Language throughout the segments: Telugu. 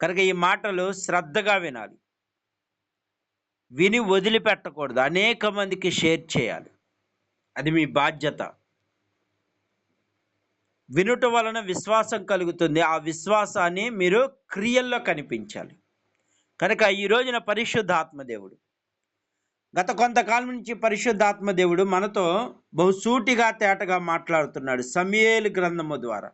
కనుక ఈ మాటలు శ్రద్ధగా వినాలి. విని వదిలిపెట్టకూడదు. అనేక మందికి షేర్ చేయాలి. అది మీ బాధ్యత. వినుట వలన విశ్వాసం కలుగుతుంది. ఆ విశ్వాసాన్ని మీరు క్రియల్లో కనిపించాలి. కనుక ఈ రోజున పరిశుద్ధాత్మ దేవుడు గత కొంతకాలం నుంచి పరిశుద్ధాత్మ దేవుడు మనతో బహుసూటిగా తేటగా మాట్లాడుతున్నాడు సమయేలు గ్రంథము ద్వారా.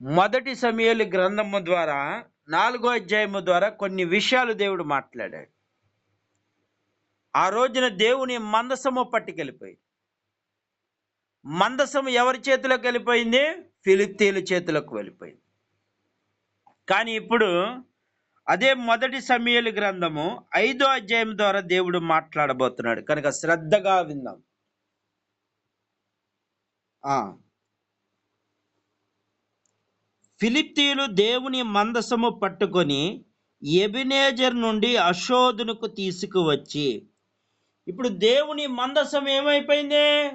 మొదటి సమయలు గ్రంథము ద్వారా నాలుగో అధ్యాయము ద్వారా కొన్ని విషయాలు దేవుడు మాట్లాడాడు. ఆ రోజున దేవుని మందసము పట్టుకెళ్ళిపోయింది. మందసము ఎవరి చేతిలోకి వెళ్ళిపోయింది? ఫిలిప్తీల చేతిలోకి వెళ్ళిపోయింది. కానీ ఇప్పుడు అదే మొదటి సమయలు గ్రంథము ఐదో అధ్యాయం ద్వారా దేవుడు మాట్లాడబోతున్నాడు. కనుక శ్రద్ధగా విందాం. ఫిలిప్తీలు దేవుని మందసము పట్టుకొని ఎబినేజర్ నుండి అశోధునకు తీసుకువచ్చి ఇప్పుడు దేవుని మందసం ఏమైపోయింది?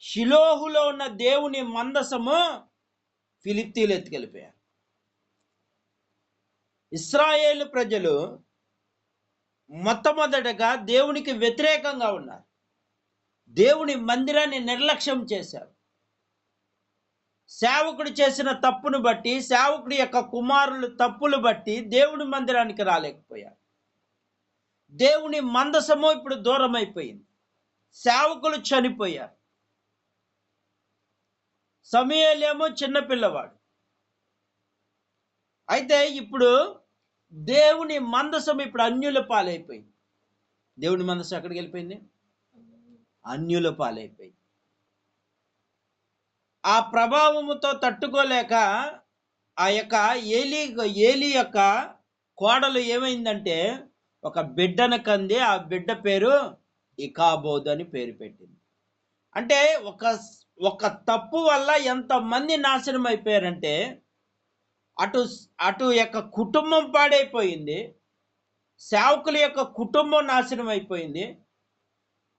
షిలోహులో ఉన్న దేవుని మందసము ఫిలిప్తీలు ఎత్తుకెళ్ళిపోయారు. ఇస్రాయేల్ ప్రజలు మొట్టమొదటగా దేవునికి వ్యతిరేకంగా ఉన్నారు. దేవుని మందిరాన్ని నిర్లక్ష్యం చేశారు. సేవకుడు చేసిన తప్పును బట్టి సేవకుడి యొక్క కుమారులు తప్పులు బట్టి దేవుని మందిరానికి రాలేకపోయారు. దేవుని మందసము ఇప్పుడు దూరం అయిపోయింది సేవకులు చనిపోయారు. సమయలేమో చిన్నపిల్లవాడు అయితే ఇప్పుడు దేవుని మందసం ఇప్పుడు అన్యుల పాలైపోయింది. దేవుని మందసం ఎక్కడికి వెళ్ళిపోయింది? అన్యుల పాలైపోయింది. ఆ ప్రభావముతో తట్టుకోలేక ఆ యొక్క ఏలి ఏలి యొక్క కోడలు ఏమైందంటే ఒక బిడ్డను కంది ఆ బిడ్డ పేరు ఇకాబోద్ అని పేరు పెట్టింది. అంటే ఒక ఒక తప్పు వల్ల ఎంతమంది నాశనం అయిపోయారంటే అటు అటు యొక్క కుటుంబం పాడైపోయింది సేవకుల యొక్క కుటుంబం నాశనం అయిపోయింది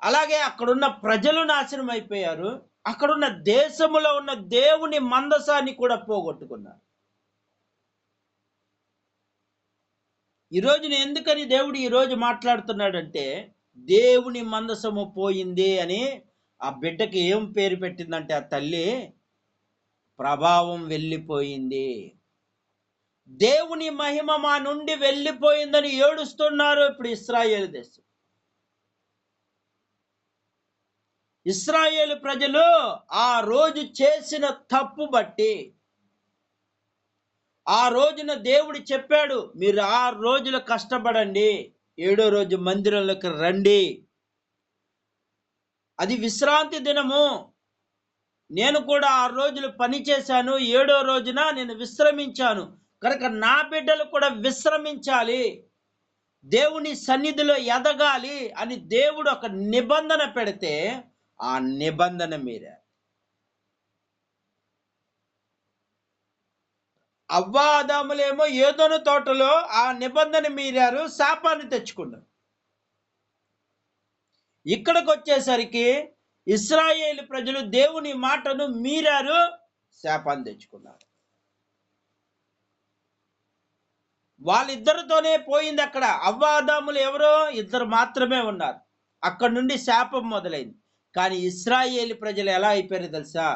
అలాగే అక్కడున్న ప్రజలు నాశనం అయిపోయారు అక్కడున్న దేశములో ఉన్న దేవుని మందసాన్ని కూడా పోగొట్టుకున్నారు. ఈరోజు ఎందుకని దేవుడు ఈరోజు మాట్లాడుతున్నాడంటే దేవుని మందసము పోయింది అని ఆ బిడ్డకి ఏం పేరు పెట్టిందంటే ఆ తల్లి ప్రభావం వెళ్ళిపోయింది. దేవుని మహిమ మా నుండి వెళ్ళిపోయిందని ఏడుస్తున్నారు ఇప్పుడు ఇస్రాయేల్ దేశం. ఇస్రాయేల్ ప్రజలు ఆ రోజు చేసిన తప్పు బట్టి ఆ రోజున దేవుడు చెప్పాడు మీరు ఆరు రోజులు కష్టపడండి ఏడో రోజు మందిరంలోకి రండి. అది విశ్రాంతి దినము. నేను కూడా ఆ రోజులు పని చేశాను ఏడో రోజున నేను విశ్రమించాను. కనుక నా బిడ్డలు కూడా విశ్రమించాలి దేవుని సన్నిధిలో ఎదగాలి అని దేవుడు ఒక నిబంధన పెడితే ఆ నిబంధన మీరే అవ్వాదాములేమో ఏదోను తోటలో ఆ నిబంధన మీరారు శాపాన్ని తెచ్చుకున్నారు. ఇక్కడికి వచ్చేసరికి ఇస్రాయేల్ ప్రజలు దేవుని మాటను మీరారు శాపాన్ని తెచ్చుకున్నారు. వాళ్ళిద్దరితోనే పోయింది అక్కడ అవ్వాదాములు ఎవరో? ఇద్దరు మాత్రమే ఉన్నారు. అక్కడ నుండి శాపం మొదలైంది. కానీ ఇస్రాయేల్ ప్రజలు ఎలా అయిపోయారు తెలుసా?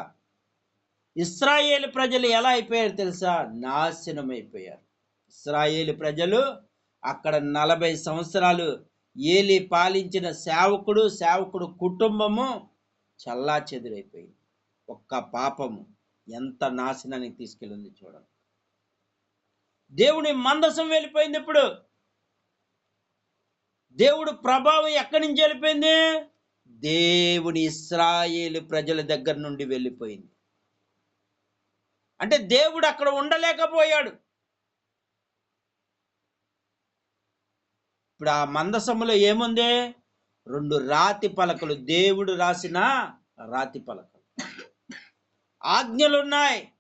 ఇస్రాయేల్ ప్రజలు ఎలా అయిపోయారు తెలుసా? నాశనం అయిపోయారు ఇస్రాయేల్ ప్రజలు అక్కడ నలభై సంవత్సరాలు ఏలి పాలించిన సేవకుడు సేవకుడు కుటుంబము చల్లా చెదురైపోయింది ఒక్క పాపము ఎంత నాశనానికి తీసుకెళ్ళింది చూడండి. దేవుని మందసం వెళ్ళిపోయింది ఇప్పుడు దేవుడు ప్రభావం ఎక్కడి నుంచి వెళ్ళిపోయింది? దేవుని ఇస్రాయేలు ప్రజల దగ్గర నుండి వెళ్ళిపోయింది. అంటే దేవుడు అక్కడ ఉండలేకపోయాడు. ఇప్పుడు ఆ మందసములో ఏముంది? రెండు రాతి పలకలు. దేవుడు రాసిన రాతి పలకలు. ఆజ్ఞలున్నాయి.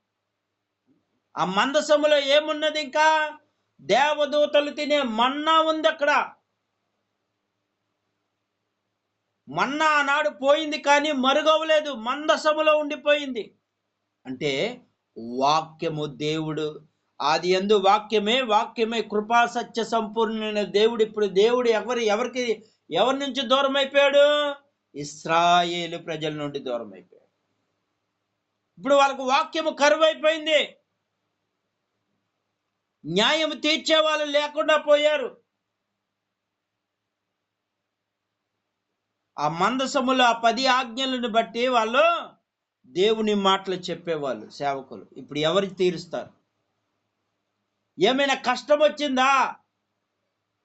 ఆ మందసములో ఏమున్నది ఇంకా? దేవదూతలు తినే మన్నా ఉంది అక్కడ. మన్నా ఆనాడు పోయింది కానీ మరుగవలేదు మందసములో ఉండిపోయింది. అంటే వాక్యము దేవుడు. ఆది ఎందు వాక్యమే వాక్యమే కృపా సత్య సంపూర్ణమైన దేవుడు. ఇప్పుడు దేవుడు ఎవరి ఎవరికి ఎవరి నుంచి దూరం అయిపోయాడు ఇస్రాయేలు ప్రజల నుండి దూరం అయిపోయాడు ఇప్పుడు వాళ్ళకు వాక్యము కరువు అయిపోయింది న్యాయం తీర్చే వాళ్ళు లేకుండా పోయారు. ఆ మందసములో ఆ పది ఆజ్ఞలను బట్టి వాళ్ళు దేవుని మాటలు చెప్పేవాళ్ళు సేవకులు. ఇప్పుడు ఎవరికి తీరుస్తారు? ఏమైనా కష్టం వచ్చిందా?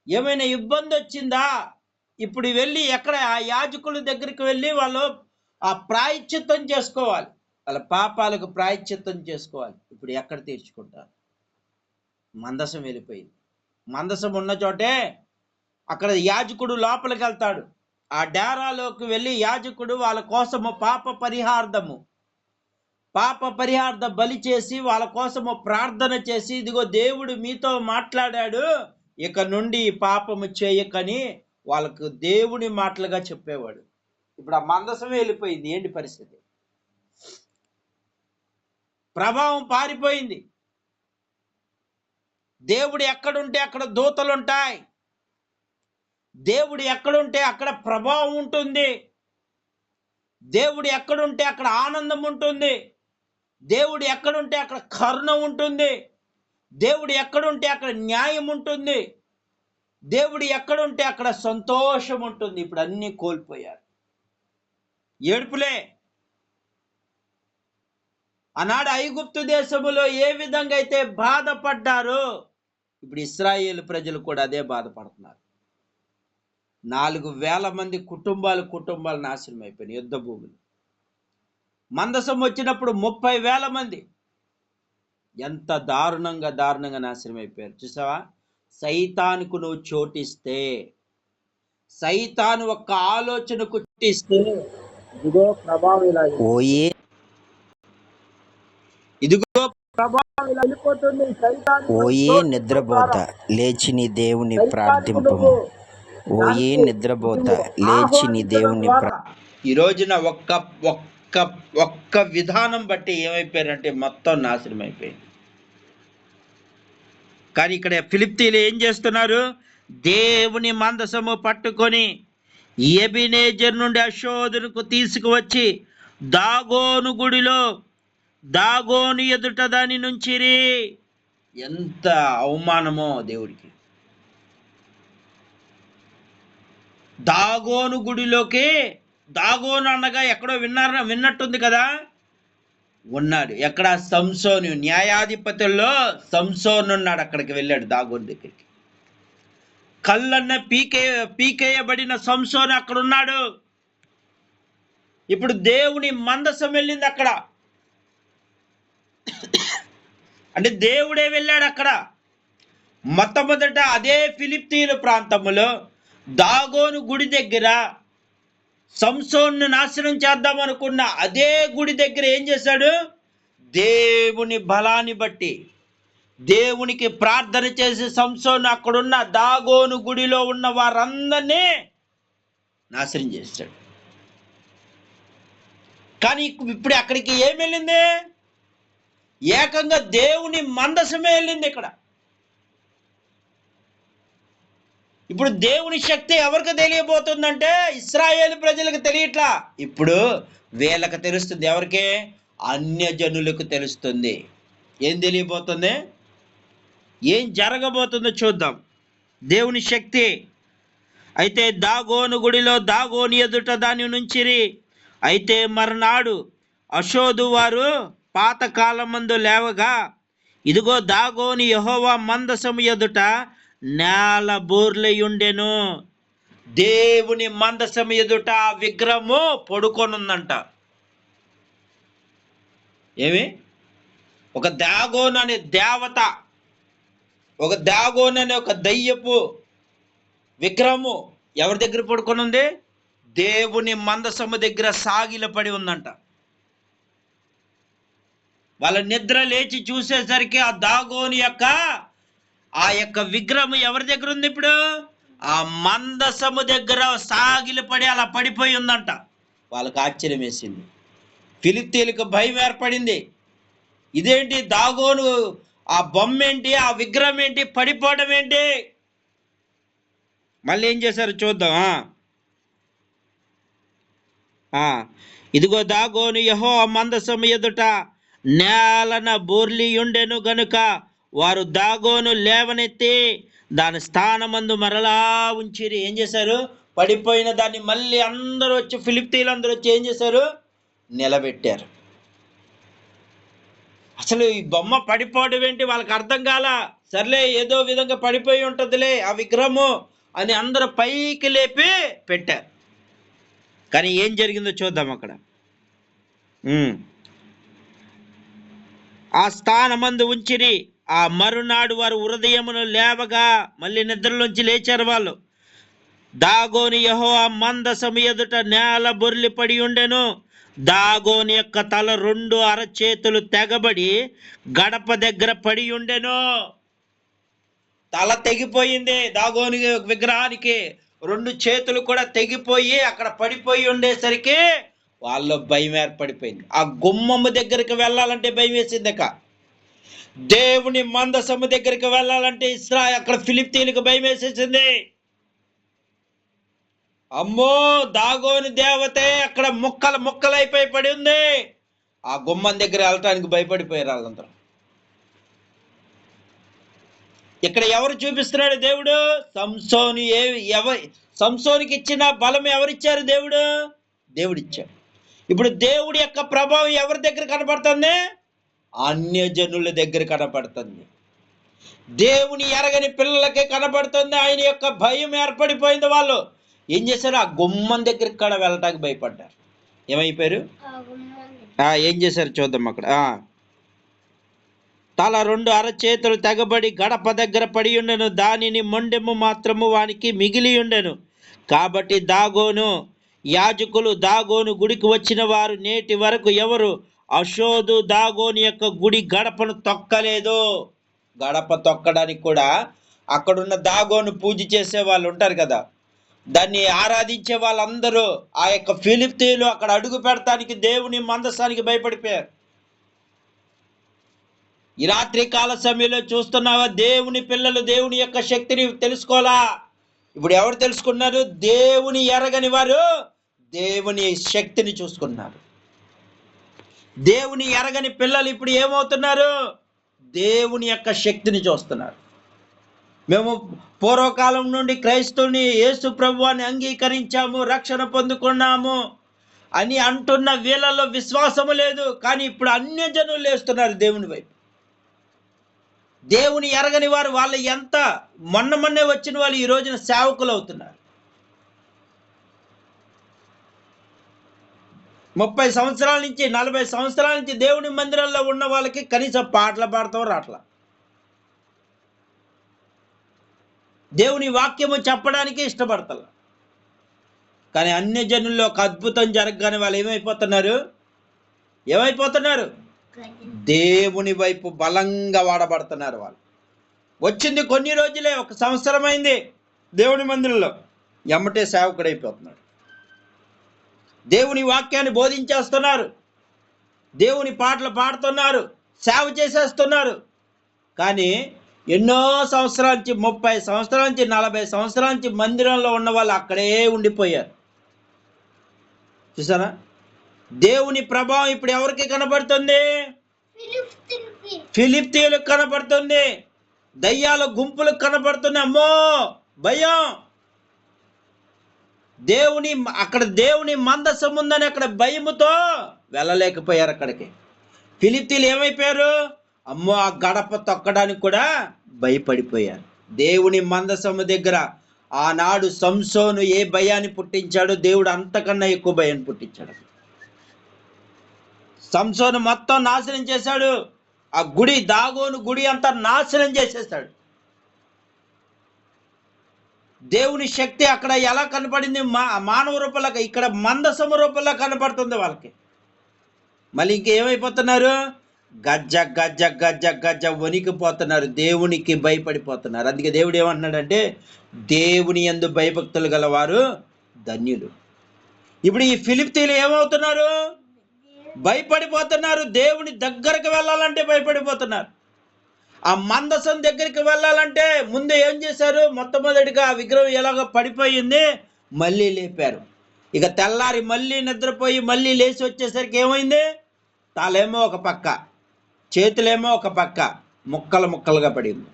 ఏమైనా ఇబ్బంది వచ్చిందా? ఇప్పుడు వెళ్ళి ఎక్కడ ఆ యాజకుల దగ్గరికి వెళ్ళి వాళ్ళు ఆ ప్రాయశ్చిత్తం చేసుకోవాలి. వాళ్ళ పాపాలకు ప్రాయశ్చిత్తం చేసుకోవాలి. ఇప్పుడు ఎక్కడ తీర్చుకుంటారు? మందసం వెళ్ళిపోయింది. మందసం ఉన్న చోటే అక్కడ యాజకుడు లోపలికి వెళ్తాడు. ఆ డేరాలోకి వెళ్ళి యాజకుడు వాళ్ళ కోసము పాప పరిహార్థము. పాప పరిహార్థ బలి చేసి వాళ్ళ కోసము ప్రార్థన చేసి ఇదిగో దేవుడు మీతో మాట్లాడాడు ఇక నుండి పాపము చేయకని వాళ్ళకు దేవుని మాటలుగా చెప్పేవాడు. ఇప్పుడు ఆ మందసం వెళ్ళిపోయింది ఏంటి పరిస్థితి? ప్రభావం పారిపోయింది. దేవుడు ఎక్కడుంటే అక్కడ దూతలుంటాయి. దేవుడు ఎక్కడుంటే అక్కడ ప్రభావం ఉంటుంది. దేవుడు ఎక్కడుంటే అక్కడ ఆనందం ఉంటుంది. దేవుడు ఎక్కడుంటే అక్కడ కరుణ ఉంటుంది. దేవుడు ఎక్కడుంటే అక్కడ న్యాయం ఉంటుంది. దేవుడు ఎక్కడుంటే అక్కడ సంతోషం ఉంటుంది. ఇప్పుడు అన్నీ కోల్పోయారు. ఏడుపులే. ఆనాడు ఐగుప్తు దేశములో ఏ విధంగా అయితే బాధపడ్డారో ఇప్పుడు ఇస్రాయేల్ ప్రజలు కూడా అదే బాధపడుతున్నారు. నాలుగు వేల మంది కుటుంబాలు కుటుంబాలు నాశనం అయిపోయినాయి యుద్ధ భూములు. మందసం వచ్చినప్పుడు ముప్పై వేల మంది. ఎంత దారుణంగా దారుణంగా నాశనం అయిపోయారు. చూసావా? సైతానుకు నువ్వు చోటిస్తే సైతాను ఒక్క ఆలోచనకు చోటిస్తే ఇదిగో ప్రభావం ఇలా ఇదిగో ప్రభావం ఇలా వెళ్ళిపోతుంది నిద్రపోత. లేచి నీ దేవుని ప్రార్థింపము. ఓయే నిద్రపోత. లేచి నీ దేవుని ఈ రోజున ఒక్క ఒక్క ఒక్క విధానం బట్టి ఏమైపోయారంటే మొత్తం నాశనం అయిపోయింది కానీ ఇక్కడ ఫిలిప్తీలు ఏం చేస్తున్నారు? దేవుని మందసము పట్టుకొని ఎబినేజర్ నుండి అశోధనకు తీసుకువచ్చి దాగోను గుడిలో దాగోను ఎదుట దాని నుంచిరి ఎంత అవమానమో దేవుడికి. దాగోను గుడిలోకి దాగోను అనగా ఎక్కడో విన్నారా విన్నట్టుంది కదా? ఉన్నాడు. ఎక్కడ? సంసోను. న్యాయాధిపతుల్లో సంసోను ఉన్నాడు అక్కడికి వెళ్ళాడు దాగోను దగ్గరికి. కళ్ళన్న పీకే పీకేయబడిన సంసోను అక్కడ ఉన్నాడు ఇప్పుడు దేవుని మందసం వెళ్ళింది అక్కడ. అంటే దేవుడే వెళ్ళాడు అక్కడ. మొట్టమొదట అదే ఫిలిప్తీన్ ప్రాంతములో దాగోను గుడి దగ్గర సంసోన్ను నాశనం చేద్దాం అనుకున్న అదే గుడి దగ్గర ఏం చేశాడు? దేవుని బలాన్ని బట్టి దేవునికి ప్రార్థన చేసి సంసోను అక్కడున్న దాగోను గుడిలో ఉన్న వారందరినీ నాశనం చేశాడు. కానీ ఇప్పుడు అక్కడికి ఏం వెళ్ళింది? ఏకంగా దేవుని మందసమే వెళ్ళింది ఇక్కడ. ఇప్పుడు దేవుని శక్తి ఎవరికి తెలియబోతుందంటే ఇస్రాయేల్ ప్రజలకు తెలియట్లా. ఇప్పుడు వీళ్ళకి తెలుస్తుంది ఎవరికి? అన్యజనులకు తెలుస్తుంది. ఏం తెలియబోతుంది? ఏం జరగబోతుందో చూద్దాం. దేవుని శక్తి. అయితే దాగోను గుడిలో దాగోని ఎదుట దాని నుంచిరి. అయితే మర్నాడు అశోదు వారు పాతకాలం మందు లేవగా ఇదిగో దాగోని యహోవా మందసము ఎదుట నేల బోర్లయుండెను. దేవుని మందసం ఎదుట ఆ విగ్రహము పడుకొనుందంట. ఏమి? ఒక దాగోన్ అనే దేవత ఒక దాగోన్ అనే ఒక దయ్యపు విగ్రహము ఎవరి దగ్గర పడుకొని ఉంది దేవుని మందసము దగ్గర సాగిలపడి ఉందంట. వాళ్ళ నిద్ర లేచి చూసేసరికి ఆ దాగోని యొక్క ఆ యొక్క విగ్రహం ఎవరి దగ్గర ఉంది ఇప్పుడు? ఆ మందసము దగ్గర సాగిలపడి అలా పడిపోయి ఉందంట. వాళ్ళకి ఆశ్చర్యం వేసింది. ఫిలిప్తీలకు భయం ఏర్పడింది. ఇదేంటి దాగోను? ఆ బొమ్మ ఏంటి? ఆ విగ్రహం ఏంటి? పడిపోవడం ఏంటి? మళ్ళీ ఏం చేశారు చూద్దాం ఆ. ఆ, ఇదిగో దాగోను యహో మందసము ఎదుట నేలన బోర్లి ఉండెను గనుక వారు దాగోను లేవనెత్తి దాని స్థానమందు మరలా ఉంచిరి. ఏం చేశారు? పడిపోయిన దాన్ని మళ్ళీ అందరూ వచ్చి ఫిలిప్తీలు అందరూ వచ్చి ఏం చేశారు? నిలబెట్టారు. అసలు ఈ బొమ్మ పడిపోవడం ఏంటి? వాళ్ళకి అర్థం కాల? సర్లే ఏదో విధంగా పడిపోయి ఉంటుందిలే ఆ విగ్రహము అని అందరూ పైకి లేపి పెట్టారు. కానీ ఏం జరిగిందో చూద్దాం అక్కడ. ఆ స్థానమందు ఉంచిరి. ఆ మరునాడు వారు హృదయమును లేవగా మళ్ళీ నిద్రలోంచి లేచారు వాళ్ళు. దాగోని యహో మందసము ఎదుట నేల బొర్లి పడి ఉండెను. దాగోని యొక్క తల రెండు అరచేతులు తెగబడి గడప దగ్గర పడి ఉండెను. తల తెగిపోయింది దాగోని విగ్రహానికి. రెండు చేతులు కూడా తెగిపోయి అక్కడ పడిపోయి ఉండేసరికి వాళ్ళ భయం ఏర్పడిపోయింది. ఆ గుమ్మమ్మ దగ్గరికి వెళ్ళాలంటే భయం వేసింది అక్క. దేవుని మందసము దగ్గరికి వెళ్ళాలంటే ఇస్రా అక్కడ ఫిలిప్తీలకు భయం వేసేసింది. అమ్మో దాగోని దేవతే అక్కడ ముక్కలు ముక్కలైపోయి పడి ఉంది. ఆ గుమ్మం దగ్గర వెళ్ళటానికి భయపడిపోయారు వాళ్ళందరూ. ఇక్కడ ఎవరు చూపిస్తున్నాడు దేవుడు? సంసోని ఏ ఎవ సంసోనికి ఇచ్చిన బలం ఎవరిచ్చారు దేవుడు? దేవుడిచ్చాడు. ఇప్పుడు దేవుడి యొక్క ప్రభావం ఎవరి దగ్గర కనపడుతుంది? అన్యజనుల దగ్గర కనపడుతుంది. దేవుని ఎరగని పిల్లలకి కనపడుతుంది. ఆయన యొక్క భయం ఏర్పడిపోయింది వాళ్ళు. ఏం చేశారు? ఆ గుమ్మం దగ్గరికి కూడా వెళ్ళటానికి భయపడ్డారు. ఏమైపోయారు? ఏం చేశారు చూద్దాం అక్కడ. తల రెండు అరచేతులు తెగబడి గడప దగ్గర పడి ఉండెను. దానిని మొండెము మాత్రము వానికి మిగిలి ఉండెను. కాబట్టి దాగోను యాజకులు దాగోను గుడికి వచ్చిన వారు నేటి వరకు ఎవరు అశోదు దాగోని యొక్క గుడి గడపను తొక్కలేదు. గడప తొక్కడానికి కూడా అక్కడున్న దాగోను పూజ చేసే వాళ్ళు ఉంటారు కదా. దాన్ని ఆరాధించే వాళ్ళందరూ ఆ యొక్క ఫిలిప్తీలు అక్కడ అడుగు పెడతానికి దేవుని మందసానికి భయపడిపోయారు. ఈ రాత్రి కాల సమయంలో చూస్తున్నావా? దేవుని పిల్లలు దేవుని యొక్క శక్తిని తెలుసుకోవాలా? ఇప్పుడు ఎవరు తెలుసుకున్నారు? దేవుని ఎరగని వారు దేవుని శక్తిని చూసుకున్నారు. దేవుని ఎరగని పిల్లలు ఇప్పుడు ఏమవుతున్నారు? దేవుని యొక్క శక్తిని చూస్తున్నారు. మేము పూర్వకాలం నుండి క్రైస్తవుని యేసు ప్రభువాన్ని అంగీకరించాము రక్షణ పొందుకున్నాము అని అంటున్న వీళ్ళలో విశ్వాసము లేదు. కానీ ఇప్పుడు అన్యజనులు లేస్తున్నారు దేవుని వైపు. దేవుని ఎరగని వారు వాళ్ళు ఎంత మొన్న మొన్నే వచ్చిన వాళ్ళు ఈ రోజున సేవకులు అవుతున్నారు. ముప్పై సంవత్సరాల నుంచి నలభై సంవత్సరాల నుంచి దేవుని మందిరంలో ఉన్న వాళ్ళకి కనీసం పాటలు పాడతాం రాట్లా. దేవుని వాక్యము చెప్పడానికి ఇష్టపడతారు కానీ అన్ని జనుల్లో ఒక అద్భుతం జరగగానే వాళ్ళు ఏమైపోతున్నారు? ఏమైపోతున్నారు? దేవుని వైపు బలంగా వాడబడుతున్నారు వాళ్ళు. వచ్చింది కొన్ని రోజులే ఒక సంవత్సరం అయింది దేవుని మందిరంలో. ఎమ్మటే సేవకుడైపోతున్నాడు. దేవుని వాక్యాన్ని బోధించేస్తున్నారు. దేవుని పాటలు పాడుతున్నారు. సేవ చేసేస్తున్నారు. కానీ ఎన్నో సంవత్సరాల నుంచి ముప్పై సంవత్సరాల నుంచి నలభై సంవత్సరాల నుంచి మందిరంలో ఉన్న వాళ్ళు అక్కడే ఉండిపోయారు. చూసారా? దేవుని ప్రభావం ఇప్పుడు ఎవరికి కనబడుతుంది? ఫిలిప్తీయులకు కనబడుతుంది. దయ్యాల గుంపులకు కనబడుతుంది. అమ్మో! భయం! దేవుని అక్కడ దేవుని మందసం ఉందని అక్కడ భయముతో వెళ్ళలేకపోయారు అక్కడికి. ఫిలిప్తీలు ఏమైపోయారు? అమ్మో ఆ గడప తొక్కడానికి కూడా భయపడిపోయారు. దేవుని మందసము దగ్గర ఆనాడు సంసోను ఏ భయాన్ని పుట్టించాడో దేవుడు అంతకన్నా ఎక్కువ భయాన్ని పుట్టించాడు. సంసోను మొత్తం నాశనం చేశాడు. ఆ గుడి దాగోను గుడి అంతా నాశనం చేసేస్తాడు దేవుని శక్తి అక్కడ ఎలా కనపడింది? మా మానవ రూపంలో ఇక్కడ మందసము రూపంలో కనపడుతుంది వాళ్ళకి. మళ్ళీ ఇంకేమైపోతున్నారు? గజ్జ గజ్జ గజ్జ గజ్జ వణికిపోతున్నారు. దేవునికి భయపడిపోతున్నారు. అందుకే దేవుడు ఏమంటున్నాడంటే దేవుని యందు భయభక్తులు గలవారు ధన్యులు. ఇప్పుడు ఈ ఫిలిప్తీలు ఏమవుతున్నారు? భయపడిపోతున్నారు. దేవుని దగ్గరకు వెళ్ళాలంటే భయపడిపోతున్నారు. ఆ మందసం దగ్గరికి వెళ్ళాలంటే ముందు ఏం చేశారు? మొట్టమొదటిగా విగ్రహం ఎలాగో పడిపోయింది? మళ్ళీ లేపారు. ఇక తెల్లారి మళ్ళీ నిద్రపోయి మళ్ళీ లేచి వచ్చేసరికి ఏమైంది? తాలేమో ఒక పక్క చేతులేమో ఒక పక్క ముక్కలు ముక్కలుగా పడింది.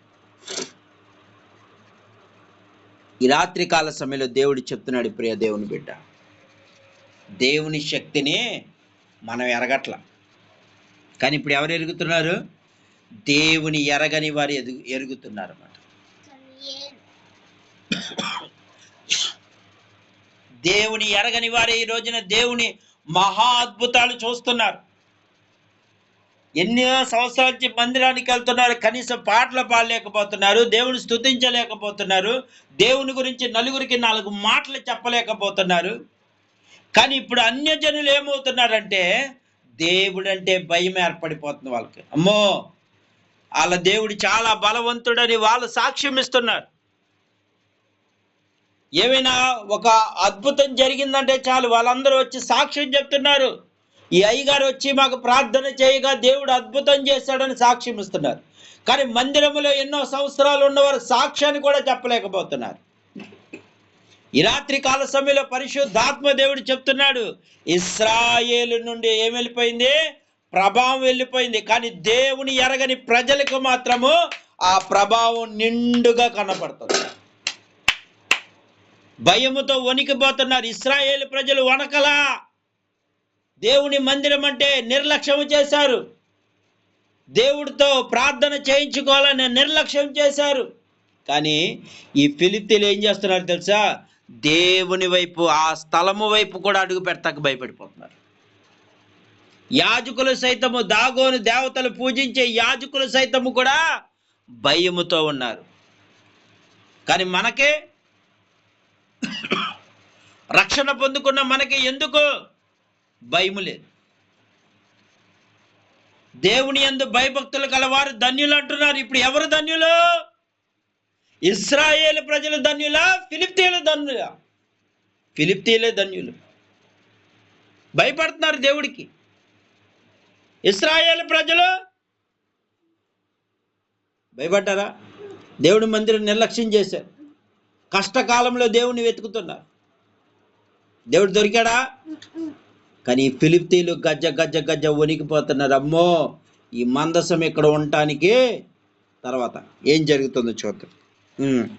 ఈ రాత్రికాల సమయంలో దేవుడు చెప్తున్నాడు ప్రియ దేవుని బిడ్డ. దేవుని శక్తిని మనం ఎరగట్ల. కానీ ఇప్పుడు ఎవరు ఎరుగుతున్నారు? దేవుని ఎరగని వారు ఎదుగు ఎరుగుతున్నారు అన్నమాట దేవుని ఎరగని వారు ఈ రోజున దేవుని మహా అద్భుతాలు చూస్తున్నారు. ఎన్నో సంవత్సరాల నుంచి మందిరానికి వెళ్తున్నారు కనీసం పాటలు పాడలేకపోతున్నారు దేవుని స్థుతించలేకపోతున్నారు దేవుని గురించి నలుగురికి నాలుగు మాటలు చెప్పలేకపోతున్నారు. కానీ ఇప్పుడు అన్యజనులు ఏమవుతున్నారంటే దేవుడు అంటే భయం ఏర్పడిపోతుంది వాళ్ళకి. అమ్మో! వాళ్ళ దేవుడు చాలా బలవంతుడని వాళ్ళు సాక్ష్యం ఇస్తున్నారు. ఏమైనా ఒక అద్భుతం జరిగిందంటే చాలు వాళ్ళందరూ వచ్చి సాక్ష్యం చెప్తున్నారు. ఈ అయ్యగారు వచ్చి మాకు ప్రార్థన చేయగా దేవుడు అద్భుతం చేశాడని సాక్ష్యం ఇస్తున్నారు. కానీ మందిరంలో ఎన్నో సంవత్సరాలు ఉన్నవారు సాక్ష్యాన్ని కూడా చెప్పలేకపోతున్నారు. ఈ రాత్రి కాల సమయంలో పరిశుద్ధాత్మ దేవుడు చెప్తున్నాడు ఇస్రాయేలు నుండి ఏం వెళ్ళిపోయింది? ప్రభావం వెళ్ళిపోయింది. కానీ దేవుని ఎరగని ప్రజలకు మాత్రము ఆ ప్రభావం నిండుగా కనపడుతుంది. భయముతో వణికిపోతున్నారు. ఇస్రాయేల్ ప్రజలు వణకలా. దేవుని మందిరం అంటే నిర్లక్ష్యం చేశారు. దేవుడితో ప్రార్థన చేయించుకోవాలని నిర్లక్ష్యం చేశారు. కానీ ఈ ఫిలిప్తీలు ఏం చేస్తున్నారు తెలుసా? దేవుని వైపు ఆ స్థలము వైపు కూడా అడుగు పెట్టక భయపడిపోతున్నారు. యాజకులు సైతము దాగోని దేవతలు పూజించే యాజకులు సైతము కూడా భయముతో ఉన్నారు. కానీ మనకే రక్షణ పొందుకున్న మనకి ఎందుకు? భయము లేదు. దేవుని ఎందు భయభక్తులు కలవారు ధన్యులు అంటున్నారు. ఇప్పుడు ఎవరు ధన్యులు? ఇస్రాయేల్ ప్రజలు ధన్యులా? ఫిలిప్తీల ధన్యులా? ఫిలిప్తీలే ధన్యులు. భయపడుతున్నారు దేవుడికి. ఇస్రాయేల్ ప్రజలు భయపడ్డారా? దేవుడి మందిరం నిర్లక్ష్యం చేశారు. కష్టకాలంలో దేవుణ్ణి వెతుకుతున్నారు. దేవుడు దొరికాడా? కానీ ఫిలిప్తీలు గజ్జ గజ్జ గజ్జ వణికిపోతున్నారు. అమ్మో ఈ మందసం ఇక్కడ ఉండటానికి తర్వాత ఏం జరుగుతుందో చూద్దాం.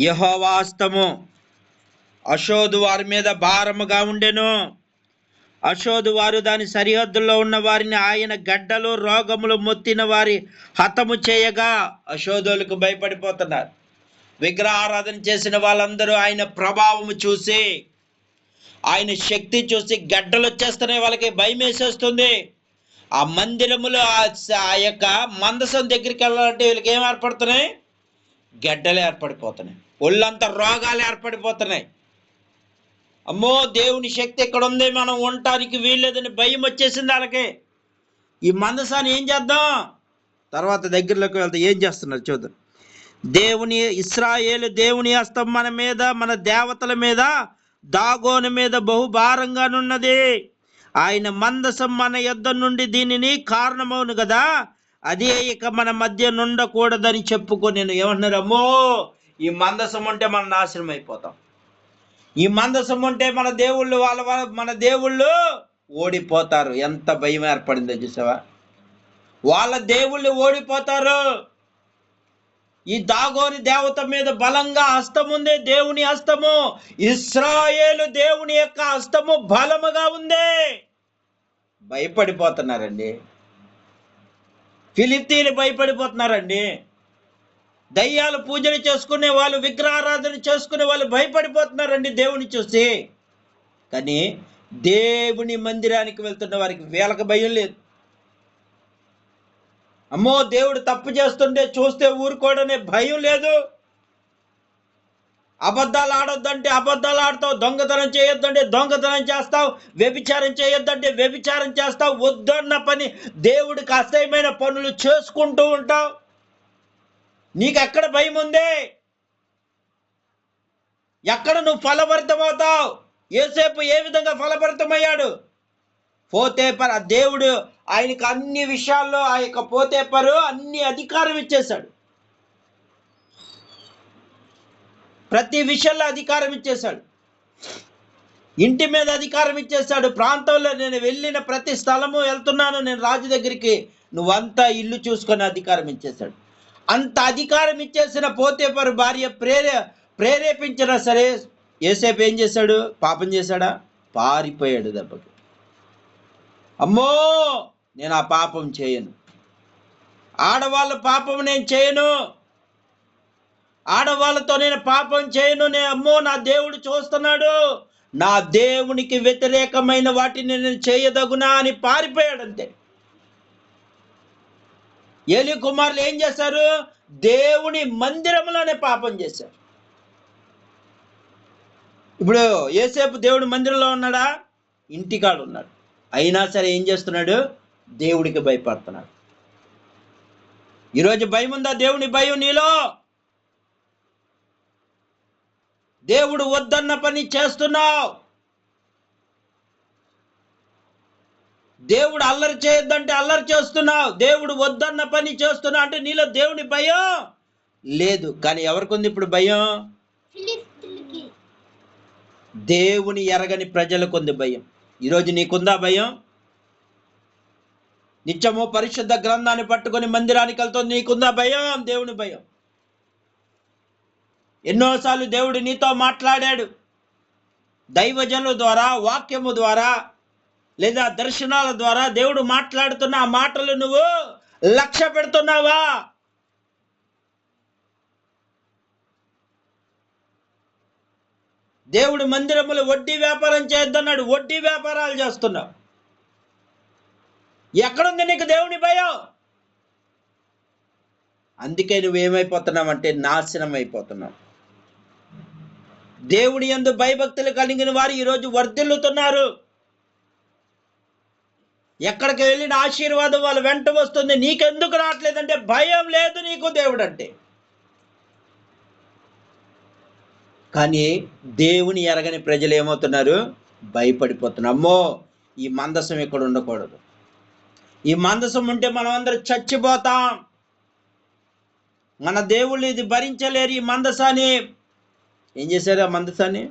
యహోవాస్తము. అశోధు వారి మీద భారముగా ఉండెను. అశోధు వారు దాని సరిహద్దుల్లో ఉన్న వారిని ఆయన గడ్డలు రోగములు మొత్తిన వారి హతము చేయగా అశోధులకు భయపడిపోతున్నారు. విగ్రహారాధన చేసిన వాళ్ళందరూ ఆయన ప్రభావము చూసి ఆయన శక్తి చూసి గడ్డలు వచ్చేస్తున్నాయి వాళ్ళకి భయం వేసేస్తుంది. ఆ మందిరములో ఆ ఆ యొక్క మందసం దగ్గరికి వెళ్ళాలంటే వీళ్ళకి ఏం ఏర్పడుతున్నాయి? గడ్డలు ఏర్పడిపోతున్నాయి. ఒళ్ళంతా రోగాలు ఏర్పడిపోతున్నాయి. అమ్మో దేవుని శక్తి ఇక్కడ ఉంది మనం ఉండటానికి వీల్లేదని భయం వచ్చేసింది వాళ్ళకి ఈ మందసాన్ని ఏం చేద్దాం? తర్వాత దగ్గరలోకి వెళ్తే ఏం చేస్తున్నారు చూద్దాం. దేవుని ఇస్రాయేలు దేవుని హస్తం మన మీద మన దేవతల మీద దాగోని మీద బహుభారంగానున్నది. ఆయన మందసం మన యుద్ధం నుండి దీనిని కారణమవును కదా? అదే ఇక మన మధ్య నుండకూడదని చెప్పుకొని నేను ఏమంటున్నారు అమ్మో ఈ మందసం ఉంటే మనం నాశనం అయిపోతాం ఈ మందసం ఉంటే మన దేవుళ్ళు వాళ్ళ వాళ్ళ- మన దేవుళ్ళు ఓడిపోతారు. ఎంత భయం ఏర్పడిందో చూసావా? వాళ్ళ దేవుళ్ళు ఓడిపోతారు. ఈ దాగోని దేవత మీద బలంగా హస్తం ఉంది దేవుని హస్తము ఇస్రాయేలు దేవుని యొక్క హస్తము బలముగా ఉంది. భయపడిపోతున్నారండి. ఫిలిస్తీన్లు భయపడిపోతున్నారండి. దయ్యాలు పూజలు చేసుకునే వాళ్ళు విగ్రహారాధన చేసుకునే వాళ్ళు భయపడిపోతున్నారండి దేవుని చూసి. కానీ దేవుని మందిరానికి వెళ్తున్న వారికి వేలకు భయం లేదు. అమ్మో దేవుడు తప్పు చేస్తుంటే చూస్తే ఊరుకోవడనే భయం లేదు. అబద్ధాలు ఆడొద్దంటే అబద్ధాలు ఆడతావు దొంగతనం చేయొద్దంటే దొంగతనం చేస్తావు వ్యభిచారం చేయొద్దంటే వ్యభిచారం చేస్తావు వద్దన్న పని దేవుడికి అసహ్యమైన పనులు చేసుకుంటూ ఉంటావు. నీకు ఎక్కడ భయం ఉంది? ఎక్కడ నువ్వు ఫలభరితమవుతావు? ఏసేపు ఏ విధంగా ఫలభరితమయ్యాడు? పోతేపర్ దేవుడు ఆయనకు అన్ని విషయాల్లో ఆ యొక్క పోతేపరు అన్ని అధికారం ఇచ్చేశాడు. ప్రతి విషయంలో అధికారం ఇచ్చేశాడు. ఇంటి మీద అధికారం ఇచ్చేశాడు. ప్రాంతంలో నేను వెళ్ళిన ప్రతి స్థలము వెళ్తున్నాను. నేను రాజు దగ్గరికి నువ్వంతా ఇల్లు చూసుకొని అధికారం ఇచ్చేశాడు. అంత అధికారం ఇచ్చేసిన పోతేపరు భార్య ప్రేరే ప్రేరేపించినా సరే ఏసేపు ఏం చేశాడు? పాపం చేశాడా? పారిపోయాడు దెబ్బకి. అమ్మో! నేను ఆ పాపం చేయను. ఆడవాళ్ళ పాపం నేను చేయను. ఆడవాళ్ళతో నేను పాపం చేయను. నేను అమ్మో! నా దేవుడు చూస్తున్నాడు. నా దేవునికి వ్యతిరేకమైన వాటిని నేను చేయదగునా అని పారిపోయాడు అంతే ఏలి కుమారులు ఏం చేశారు? దేవుని మందిరంలోనే పాపం చేశారు. ఇప్పుడు ఏసేపు దేవుడి మందిరంలో ఉన్నాడా? ఇంటికాడు ఉన్నాడు. అయినా సరే ఏం చేస్తున్నాడు? దేవుడికి భయపడుతున్నాడు. ఈరోజు భయం ఉందా దేవుని భయం నీలో? దేవుడు వద్దన్న పని చేస్తున్నావు. దేవుడు అల్లరి చేయొద్దంటే అల్లరి చేస్తున్నావు. దేవుడు వద్దన్న పని చేస్తున్నావు అంటే నీలో దేవుని భయం లేదు. కానీ ఎవరికి ఉంది ఇప్పుడు భయం? దేవుని ఎరగని ప్రజలకు ఉంది భయం. ఈరోజు నీకుందా భయం? నిత్యము పరిశుద్ధ గ్రంథాన్ని పట్టుకొని మందిరానికి వెళ్తుంది. నీకుందా భయం? దేవుని భయం. ఎన్నోసార్లు దేవుడు నీతో మాట్లాడాడు. దైవజనుల ద్వారా వాక్యము ద్వారా లేదా దర్శనాల ద్వారా దేవుడు మాట్లాడుతున్న ఆ మాటలు నువ్వు లక్ష్య పెడుతున్నావా? దేవుడు మందిరములు వడ్డీ వ్యాపారం చేద్దన్నాడు వడ్డీ వ్యాపారాలు చేస్తున్నావు. ఎక్కడుంది నీకు దేవుని భయం? అందుకే నువ్వేమైపోతున్నావంటే నాశనం అయిపోతున్నావు దేవుడి యందు భయభక్తులు కలిగిన వారు ఈరోజు వర్ధిల్లుతున్నారు. ఎక్కడికి వెళ్ళిన ఆశీర్వాదం వాళ్ళ వెంట వస్తుంది. నీకెందుకు రావట్లేదంటే భయం లేదు నీకు దేవుడు అంటే కానీ దేవుని ఎరగని ప్రజలు ఏమవుతున్నారు? భయపడిపోతున్నారు. అమ్మో ఈ మందసం ఇక్కడ ఉండకూడదు. ఈ మందసం ఉంటే మనం అందరం చచ్చిపోతాం. మన దేవుళ్ళు ఇది భరించలేరు ఈ మందసాన్ని. ఏం చేశారు ఆ మందసాన్ని?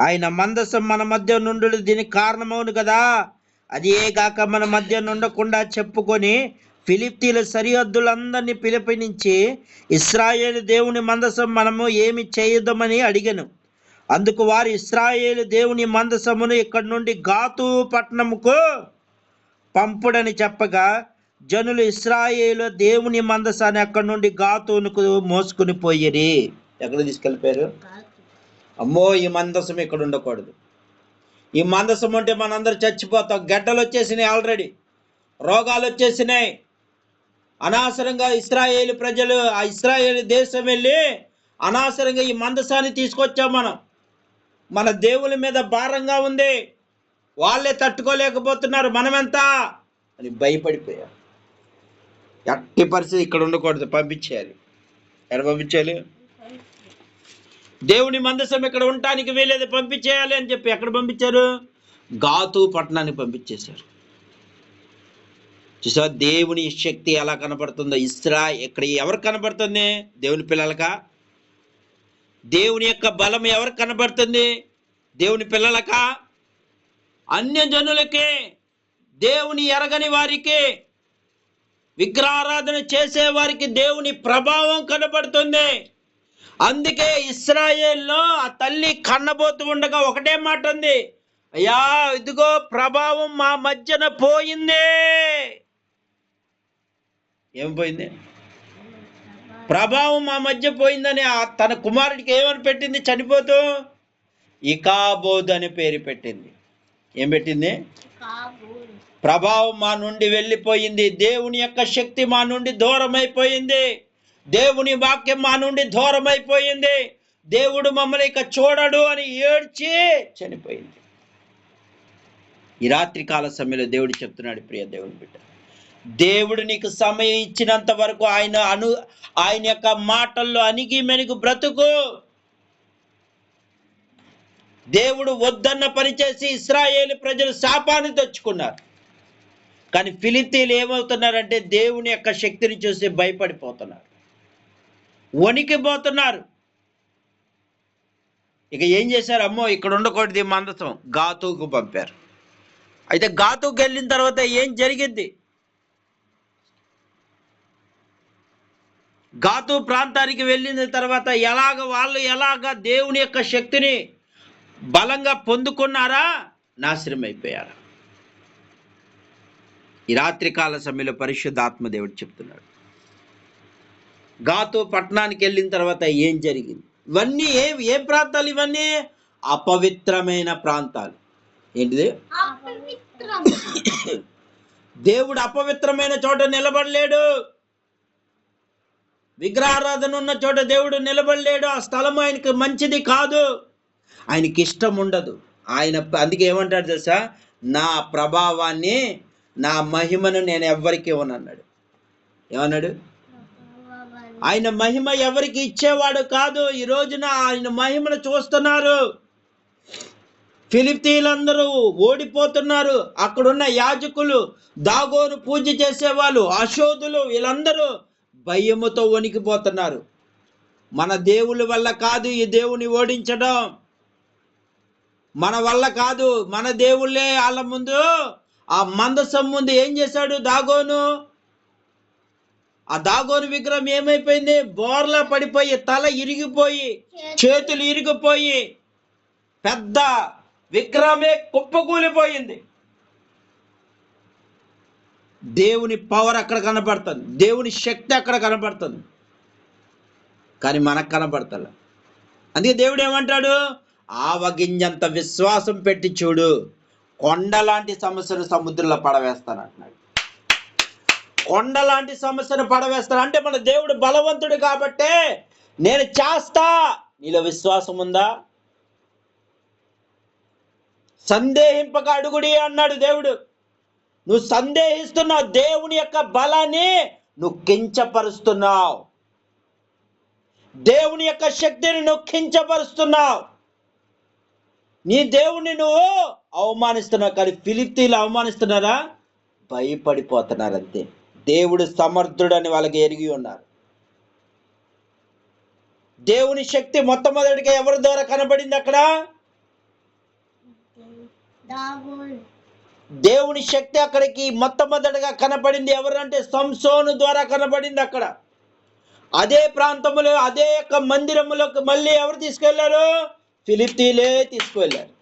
ఆయన మందసం మన మధ్య నుండు దీనికి కారణమవును కదా. అది ఏ గాక మన మధ్య నుండకుండా చెప్పుకొని ఫిలిప్తీల సరిహద్దులందరినీ పిలిపించి ఇస్రాయేలు దేవుని మందసం మనము ఏమి చేయొద్దమని అడిగాను. అందుకు వారు ఇస్రాయేలు దేవుని మందసమును ఇక్కడి నుండి గాతు పట్టణముకు పంపుడని చెప్పగా జనులు ఇస్రాయేలు దేవుని మందసాన్ని అక్కడ నుండి గాతోనుకు మోసుకుని పోయిరి. ఎక్కడ తీసుకెళ్ళిపోయారు? అమ్మో ఈ మందసం ఇక్కడ ఉండకూడదు. ఈ మందసం ఉంటే మనందరూ చచ్చిపోతాం. గడ్డలు వచ్చేసినాయి ఆల్రెడీ రోగాలు వచ్చేసినాయి. అనవసరంగా ఇస్రాయేల్ ప్రజలు ఆ ఇస్రాయేల్ దేశం వెళ్ళి అనవసరంగా ఈ మందసాన్ని తీసుకొచ్చాం మనం. మన దేవుని మీద భారంగా ఉంది. వాళ్ళే తట్టుకోలేకపోతున్నారు మనమెంత అని భయపడిపోయారు ఎట్టి పరిస్థితి ఇక్కడ ఉండకూడదు పంపించేయాలి. ఎక్కడ పంపించాలి దేవుని మందసం ఇక్కడ ఉండటానికి వీలేదు పంపించేయాలి అని చెప్పి ఎక్కడ పంపించారు? గాతు పట్టణానికి పంపించేశారు. చూసా దేవుని శక్తి ఎలా కనబడుతుందో ఇస్రా ఇక్కడ ఎవరు కనబడుతుంది దేవుని పిల్లలకా? దేవుని యొక్క బలం ఎవరు కనబడుతుంది దేవుని పిల్లలకా? అన్య జనులకే దేవుని ఎరగని వారికి విగ్రహారాధన చేసే వారికి దేవుని ప్రభావం కనబడుతుంది అందుకే ఇస్రాయేల్లో ఆ తల్లి కన్నబోతూ ఉండగా ఒకటే మాట ఉంది. అయ్యా ఇదిగో ప్రభావం మా మధ్యన పోయింది. ఏం పోయింది? ప్రభావం మా మధ్య పోయిందని ఆ తన కుమారుడికి ఏమని పెట్టింది? చనిపోతూ ఇకాబోద్ అని పేరు పెట్టింది. ఏం పెట్టింది? ప్రభావం మా నుండి వెళ్ళిపోయింది. దేవుని యొక్క శక్తి మా నుండి దూరం అయిపోయింది దేవుని వాక్యం మా నుండి దూరం అయిపోయింది దేవుడు మమ్మల్ని ఇక చూడడు అని ఏడ్చి చనిపోయింది. ఈ రాత్రి కాల సమయంలో దేవుడు చెప్తున్నాడు ప్రియ దేవుని బిడ్డ దేవుడు నీకు సమయం ఇచ్చినంత వరకు ఆయన అను ఆయన యొక్క మాటల్లో అణిగి మెనుగు బ్రతుకు. దేవుడు వద్దన్న పనిచేసి ఇస్రాయేలు ప్రజలు శాపాన్ని తెచ్చుకున్నారు. కానీ ఫిలితీలు ఏమవుతున్నారంటే దేవుని యొక్క శక్తిని చూసి భయపడిపోతున్నారు. వణికిపోతున్నారు. ఇక ఏం చేశారు? అమ్మో ఇక్కడ ఉండకూడదు మందసం. గాతుకు పంపారు. అయితే గాతుకు వెళ్ళిన తర్వాత ఏం జరిగింది? గాతు ప్రాంతానికి వెళ్ళిన తర్వాత ఎలాగ వాళ్ళు ఎలాగ దేవుని యొక్క శక్తిని బలంగా పొందుకున్నారా? నాశనం అయిపోయారా ఈ రాత్రి కాల సమయంలో పరిశుద్ధాత్మ దేవుడు చెప్తున్నాడు. గాతు పట్టణానికి వెళ్ళిన తర్వాత ఏం జరిగింది? ఇవన్నీ ఏ ఏ ప్రాంతాలు ఇవన్నీ? అపవిత్రమైన ప్రాంతాలు. ఏంటిది? దేవుడు అపవిత్రమైన చోట నిలబడలేడు. విగ్రహారాధన ఉన్న చోట దేవుడు నిలబడలేడు. ఆ స్థలం ఆయనకి మంచిది కాదు. ఆయనకి ఇష్టం ఉండదు. ఆయన అందుకే ఏమంటాడు తెలుసా? నా ప్రభావాన్ని నా మహిమను నేను ఎవ్వరికి ఇవ్వనన్నాడు. ఏమన్నాడు? ఆయన మహిమ ఎవరికి ఇచ్చేవాడు కాదు. ఈ రోజున ఆయన మహిమను చూస్తున్నారు. ఫిలిప్తీలందరూ ఓడిపోతున్నారు. అక్కడున్న యాజకులు దాగోను పూజ చేసేవాళ్ళు అశోధులు వీళ్ళందరూ భయముతో వణికిపోతున్నారు. మన దేవుళ్ళ వల్ల కాదు ఈ దేవుని ఓడించడం. మన వల్ల కాదు. మన దేవుళ్ళే వాళ్ళ ముందు ఆ మందసం ముందు ఏం చేశాడు దాగోను? ఆ దాగోను విగ్రహం ఏమైపోయింది? బోర్లా పడిపోయి తల ఇరిగిపోయి చేతులు ఇరిగిపోయి పెద్ద విగ్రహమే కుప్పకూలిపోయింది. దేవుని పవర్ అక్కడ కనబడుతుంది దేవుని శక్తి అక్కడ కనబడుతుంది కానీ మనకు కనపడతలే. అందుకే దేవుడు ఏమంటాడు? ఆవగింజంత విశ్వాసం పెట్టి చూడు. కొండ లాంటి సమస్యను సముద్రంలో పడవేస్తాను అంటున్నాడు కొండ లాంటి సమస్యను పడవేస్తాను. అంటే మన దేవుడు బలవంతుడు కాబట్టే నేను చేస్తా. నీలో విశ్వాసం ఉందా? సందేహింపక అడుగుడి అన్నాడు దేవుడు. నువ్వు సందేహిస్తున్నావు దేవుని యొక్క బలాన్ని నువ్వు కించపరుస్తున్నావు. దేవుని యొక్క శక్తిని నువ్వు కించపరుస్తున్నావు. నీ దేవుని నువ్వు అవమానిస్తున్నావు కానీ ఫిలిప్తీలు అవమానిస్తున్నారా? భయపడిపోతున్నారు అంతే దేవుడు సమర్థుడని వాళ్ళకి ఎరిగి ఉన్నారు. దేవుని శక్తి మొట్టమొదటిగా ఎవరి ద్వారా కనబడింది అక్కడ? దేవుని శక్తి అక్కడికి మొట్టమొదటిగా కనబడింది ఎవరంటే సంసోను ద్వారా కనబడింది అక్కడ. అదే ప్రాంతంలో అదే యొక్క మందిరములోకి మళ్ళీ ఎవరు తీసుకెళ్ళారు? ఫిలిప్తీలే తీసుకువెళ్ళారు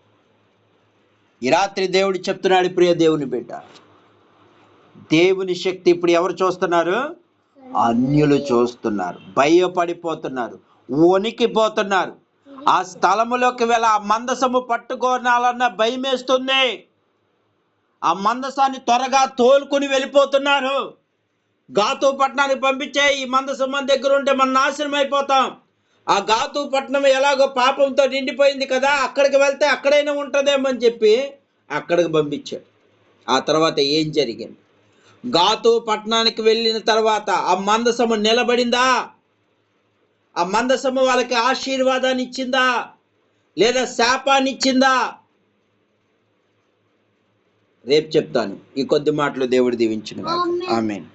ఈ రాత్రి దేవుడు చెప్తున్నాడు ప్రియ దేవుని బిడ్డ. దేవుని శక్తి ఇప్పుడు ఎవరు చూస్తున్నారు? అన్యులు చూస్తున్నారు. భయపడిపోతున్నారు. వణికిపోతున్నారు. ఆ స్థలములోకి వెళ్ళ ఆ మందసము పట్టుకోనాలన్న భయమేస్తుంది. ఆ మందసాన్ని త్వరగా తోలుకుని వెళ్ళిపోతున్నారు. గాతు పట్టణానికి పంపించే ఈ మందసం మన దగ్గర ఉంటే మనం నాశనం అయిపోతాం ఆ గాతు పట్టణం ఎలాగో పాపంతో నిండిపోయింది కదా అక్కడికి వెళ్తే అక్కడైనా ఉంటుందేమో అని చెప్పి అక్కడికి పంపించాడు. ఆ తర్వాత ఏం జరిగింది? గాతు పట్టణానికి వెళ్ళిన తర్వాత ఆ మందసము నిలబడిందా? ఆ మందసము వాళ్ళకి ఆశీర్వాదాన్ని ఇచ్చిందా? లేదా శాపాన్ని ఇచ్చిందా? రేపు చెప్తాను. ఈ కొద్ది మాటలు దేవుడు దీవించిన. ఆమెన్.